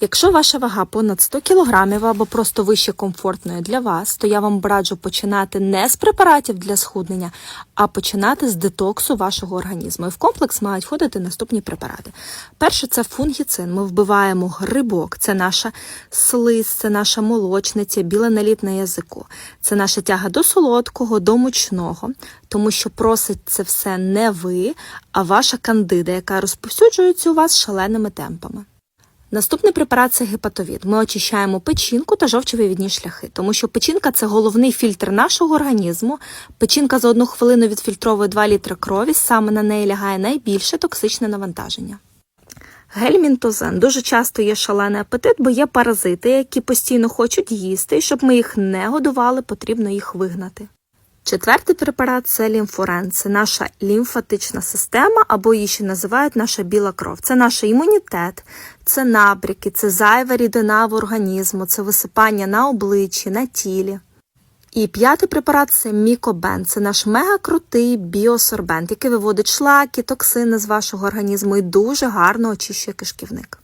Якщо ваша вага понад 100 кг або просто вище комфортної для вас, то я вам раджу починати не з препаратів для схуднення, а починати з детоксу вашого організму. І в комплекс мають входити наступні препарати. Перше це фунгіцин. Ми вбиваємо грибок, це наша слиз, це наша молочниця, біле наліт на язику. Це наша тяга до солодкого, до мучного, тому що просить це все не ви, а ваша кандида, яка розповсюджується у вас шаленими темпами. Наступний препарат це гепатовід. Ми очищаємо печінку та жовчовивідні шляхи, тому що печінка це головний фільтр нашого організму. Печінка за одну хвилину відфільтровує 2 літри крові, саме на неї лягає найбільше токсичне навантаження. Гельмінтозен дуже часто є шалений апетит, бо є паразити, які постійно хочуть їсти, і щоб ми їх не годували, потрібно їх вигнати. Четвертий препарат це лімфорен. Це наша лімфатична система, або її ще називають наша біла кров. Це наш імунітет, це набряки, це зайва рідина в організму, це висипання на обличчі, на тілі. І п'ятий препарат це мікобен. Це наш мегакрутий біосорбент, який виводить шлаки, токсини з вашого організму і дуже гарно очищує кишківник.